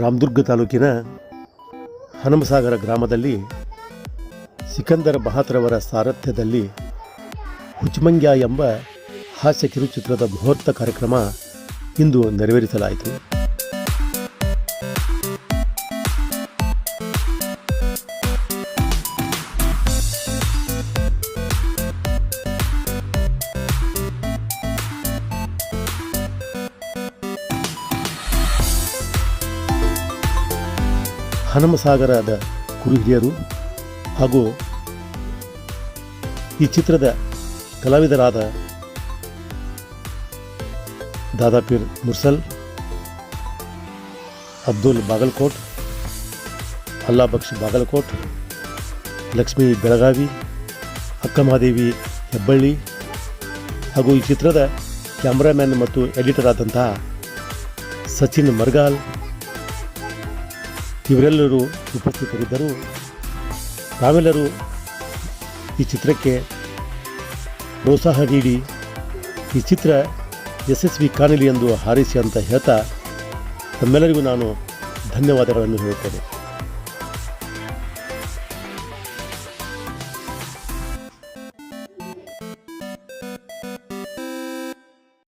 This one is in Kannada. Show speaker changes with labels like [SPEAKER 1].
[SPEAKER 1] ರಾಮದುರ್ಗ ತಾಲೂಕಿನ ಹನುಮಸಾಗರ ಗ್ರಾಮದಲ್ಲಿ ಸಿಕಂದರ ಬಹಾತ್ರವರ ಸಾರಥ್ಯದಲ್ಲಿ ಹುಚ್ಚಮಂಗ್ಯ ಎಂಬ ಹಾಸ್ಯ ಕಿರುಚಿತ್ರದ ಮುಹೂರ್ತ ಕಾರ್ಯಕ್ರಮ ಇಂದು ನೆರವೇರಿಸಲಾಯಿತು. ಹನುಮಸಾಗರದ ಕುರುಹಿರಿಯರು ಹಾಗೂ ಈ ಚಿತ್ರದ ಕಲಾವಿದರಾದ ದಾದಾಪೀರ್ ಮುರ್ಸಲ್, ಅಬ್ದುಲ್ ಬಾಗಲ್ಕೋಟ್, ಅಲ್ಲಾ ಬಕ್ಷ್ ಬಾಗಲಕೋಟ್, ಲಕ್ಷ್ಮೀ ಬೆಳಗಾವಿ, ಅಕ್ಕಮಹಾದೇವಿ ಹೆಬ್ಬಳ್ಳಿ ಹಾಗೂ ಈ ಚಿತ್ರದ ಕ್ಯಾಮ್ರಾಮ್ಯಾನ್ ಮತ್ತು ಎಡಿಟರ್ ಆದಂತಹ ಸಚಿನ್ ಮರ್ಗಾಲ್ ಇವರೆಲ್ಲರೂ ಉಪಸ್ಥಿತರಿದ್ದರು ತಾವೆಲ್ಲರೂ ಈ ಚಿತ್ರಕ್ಕೆ ಪ್ರೋತ್ಸಾಹ ನೀಡಿ ಈ ಚಿತ್ರ ಯಶಸ್ವಿ ಕಾಣಲಿ ಎಂದು ಹಾರೈಸಿ ಅಂತ ಹೇಳ್ತಾ ತಮ್ಮೆಲ್ಲರಿಗೂ ನಾನು ಧನ್ಯವಾದಗಳನ್ನು ಹೇಳುತ್ತೇನೆ.